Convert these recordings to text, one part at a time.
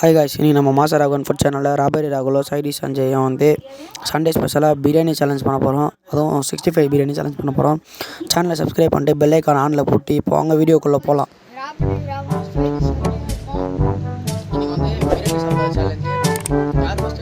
Hi guys இனி நம்ம மாச ராகவன் ஃபுட் சேனலில் ராபரி ராகுலோ சைடி சஞ்சயும் வந்து சண்டே ஸ்பெஷலாக பிரியாணி சேலஞ்ச் பண்ண போகிறோம் அதுவும் சிக்ஸ்டி ஃபைவ் பிரியாணி சேலஞ்ச் பண்ண போகிறோம் சேனலை சப்ஸ்கிரைப் பண்ணிட்டு பெல் ஐக்கான் ஆனில் போட்டு இப்போ அவங்க வீடியோக்குள்ளே போகலாம் வந்து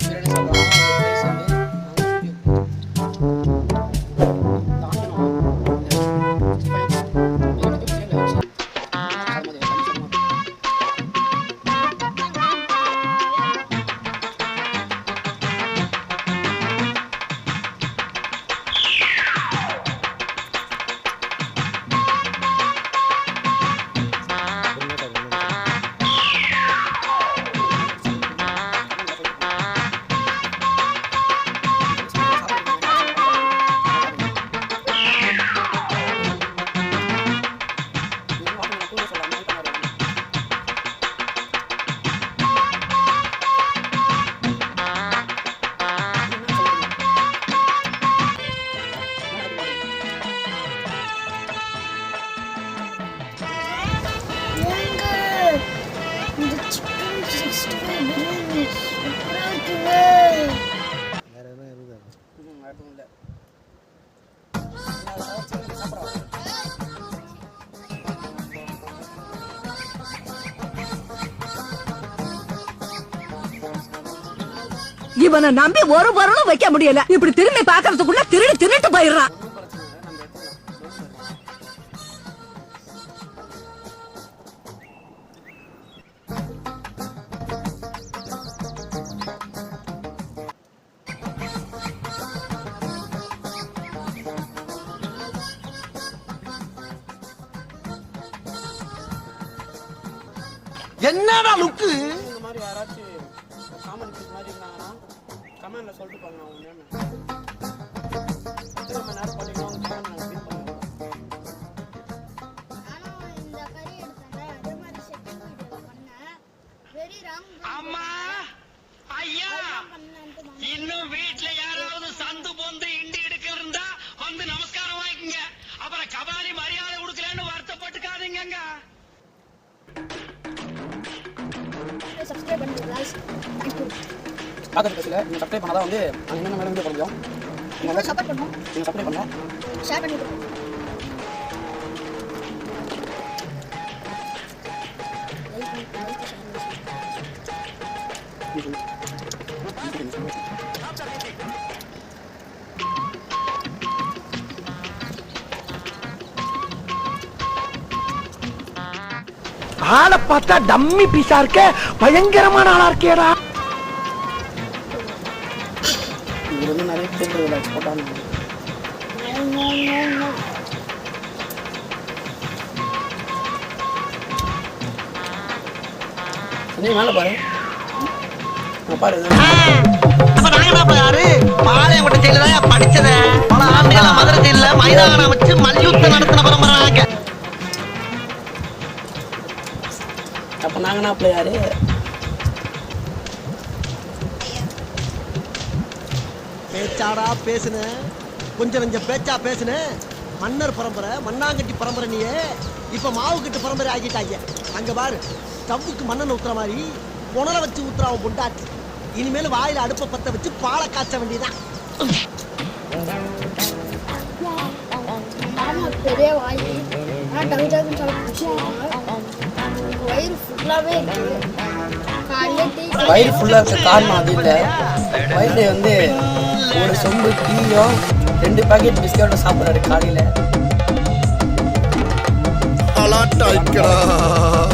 இவனை நம்பி ஒரு பொருளும் வைக்க முடியல. இப்படி திரும்பி பாக்குறதுக்குள்ள திருடி திருட்டு போயிடுறான். என்னடா லுக்கு இந்த மாதிரி யாராச்சும் காமன் மாதிரி இருந்தாங்கன்னா கமெண்ட்ல சொல்லிட்டு போங்க அவங்க நேம் எத்தனை மணி நேரம் பண்ணிக்கலாம் அவங்க கமெண்ட் நாங்கள் ஃபீல் பண்ணுவோம் நானும் இந்த கறி எடுத்தேன் அதே மாதிரி செட்டிங் வீடியோ பண்ணேன் வெரி ராங் அம்மா ஐயா இன்னும் வீட்ல யாராவது சந்து பொந்து இண்டி எடுக்க இருந்தா வந்து நமஸ்காரம் வாங்கிக்கங்க. பார்க்கறது பஸ்ஸில் நீங்கள் சப்ஸ்கிரைப் பண்ணால் தான் வந்து நாங்கள் என்னென்ன மேலே வீடியோ பண்ண முடியும் நீங்கள் வந்து சப்போர்ட் பண்ணுங்க நீங்கள் சப்ஸ்கிரைப் பண்ணலாம் ஷேர் பண்ணி ஆளை பார்த்தா டம்மி பீஸா இருக்க பயங்கரமான ஆளா இருக்கேடா. No, no, no, no. நீ மேலே பாரு பாரு யாரு பாளையங்கோட்டை ஜெயில தான் படிச்சத பல ஆண்டுகளா மதுரை ஜெயில மைதானம் வச்சு மல்யுத்தம் நடத்தின பரம்பரை அப்போ என்ன பிள்ளையாரு பேச்சாடா பேசுன. கொஞ்சம் கொஞ்சம் பேச்சா பேசுன. மன்னர் பரம்பரை மண்ணாங்கட்டி பரம்பரை நீயே. இப்ப மாவு கட்டு பரம்பரை ஆகிட்டாங்க அங்க பாரு ஸ்டவ்வுக்கு மண்ணெண்ணெய் ஊத்துற மாதிரி புனலை வச்சு ஊத்துறான் பொண்டாட்டி. இனிமேல் வாயில அடுப்பை பத்த வச்சு பாலை காய்ச்ச வேண்டியதான் பெரிய வாய். வயிறு ஃபுல்லாகவே இருக்கு. வயிறு ஃபுல்லாக இருக்க. காரணம் அது இல்லை. வயிறு வந்து ஒரு சொம்பு டீயும் ரெண்டு பாக்கெட் பிஸ்கட்டும் சாப்பிட்றாரு காலையில். அலாட்டாய்க்கடா. அலாட்டாய்க்க